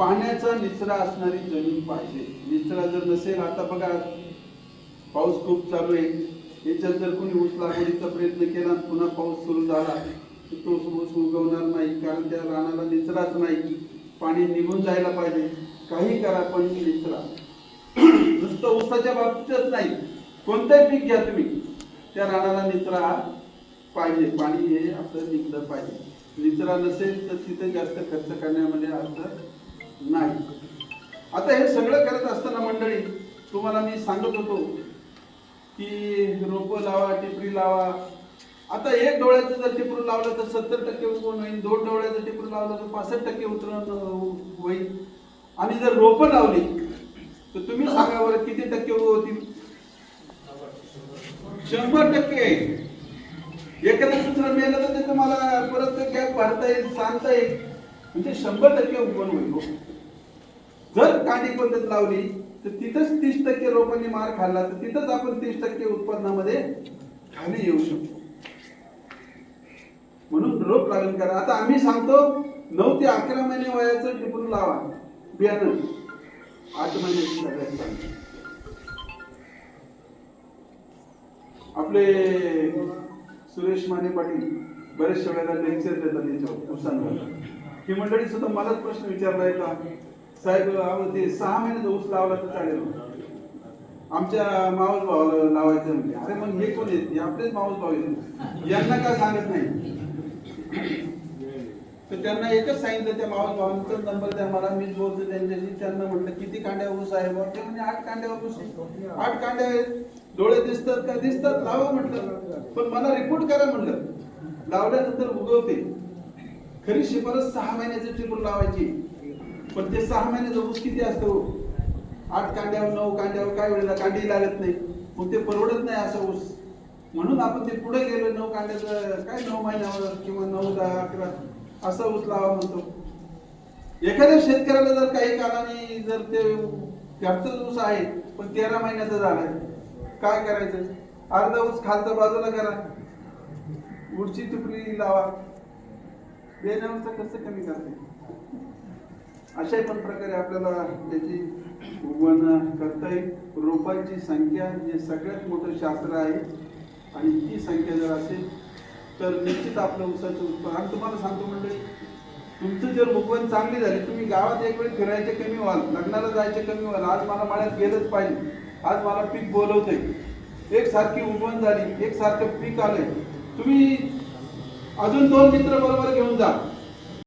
पाण्याचा निचरा असणारी जमीन पाहिजे. निचरा जर नसेल आता बघा पाऊस खूप चालू आहे. याच्यात जर कोणी ऊस लागवडीचा प्रयत्न केला पुन्हा पाऊस सुरू झाला तर तो ऊस उगवणार नाही कारण त्या रानाला निचराच नाही. पाणी निघून जायला पाहिजे. काही करा पण निचरा. नुसतं ऊसाच्या बाबतीतच नाही. कोणतंही पीक घ्या तुम्ही. त्या रानाला निचरा पाहिजे. पाणी हे आपलं निघलं पाहिजे. निचरा नसेल तर तिथे जास्त खर्च करण्यामध्ये अर्थ नाही. आता हे सगळं करत असताना मंडळी तुम्हाला मी सांगत होतो की रोपं लावा टिपरी लावा. आता एक डोळ्याचं जर टिपरू लावलं तर सत्तर टक्के उगवून होईल. दोन डोळ्याचं टिपरू लावलं तर पासष्ट टक्के उतरण होईल. आणि जर रोपं लावली तर तुम्ही सांगा बरं किती टक्के उगवतील? शंभर टक्के. एखादं दुसरं मेलं तर ते तुम्हाला परत ते गॅप भरता येईल सांगता येईल. म्हणजे शंभर टक्के उगवण होईल हो. जर कांडी पद्धत लावली तर तिथंच तीस टक्के लोकांनी मार खाल्ला तर तिथंच आपण तीस टक्के उत्पन्नामध्ये खाली येऊ शकतो. म्हणून रोप लागण करा. आता आम्ही सांगतो नऊ ते अकरा महिने वयाचं टिपून लावा. बियाणं. आठ महिन्याची सगळ्यात आपले सुरेश माने पाटील बरेचशा वेळेला लेक्चर देतात त्याच्यावर ऊसांवर ही मंडळी सुद्धा मलाच प्रश्न विचारला आहे का? साहेब अहो, ते सहा महिन्याचा ऊस लावला तर चालेल. आमच्या मावस भावाला लावायचं म्हणजे अरे मग हे कोण येत आपलेच मावस भाऊ आहेत. यांना का सांगत नाही? तर त्यांना एकच सांगितलं त्या मावस भावांचा नंबर द्या मला मीच बोलतो त्यांच्याशी. त्यांना म्हटलं किती कांड्या ऊस आहे बा? ते म्हणजे आठ कांड्या ऊस आठ कांड्या आहेत. डोळे दिसतात का? दिसतात. लावा म्हटलं. पण मला रिपोर्ट करा म्हटलं. लावल्यानंतर उगवते. खरी शिफारस सहा महिन्याची टिपून लावायची. पण ते सहा महिन्याचा ऊस किती असतो? आठ कांड्यावर नऊ कांड्यावर काय वेळेला कांडी लागत नाही. मग ते परवडत नाही असं ऊस. म्हणून आपण ते पुढे गेलो नऊ कांड्याचं काय नऊ महिन्यावर किंवा नऊ दहा अकरा असा ऊस लावा म्हणतो. एखाद्या शेतकऱ्याला जर काही कालाने जर ते घरचाच ऊस आहे पण तेरा महिन्याचा झालाय काय करायचं? अर्धा ऊस खालचा बाजूला करा. उडची तुकडी लावा. बेण्यावरचा खर्च कमी करते अशा पण प्रकारे आपल्याला त्याची उगवण करता येईल. रोपांची संख्या हे सगळ्यात मोठं शास्त्र आहे आणि ती संख्या जर असेल तर निश्चित आपलं उसाचं उत्पन्न आणि तुम्हाला सांगतो म्हणजे तुमचं जर उगवण चांगली झाली तुम्ही गावात एक वेळ फिरायचे कमी व्हाल लग्नाला जायचे कमी व्हाल आज मला माळ्यात गेलंच पाहिजे आज मला पीक बोलवतंय. एक सारखी उगवण झाली एक सारखं पीक आलंय. तुम्ही अजून दोन मित्र बरोबर घेऊन जा.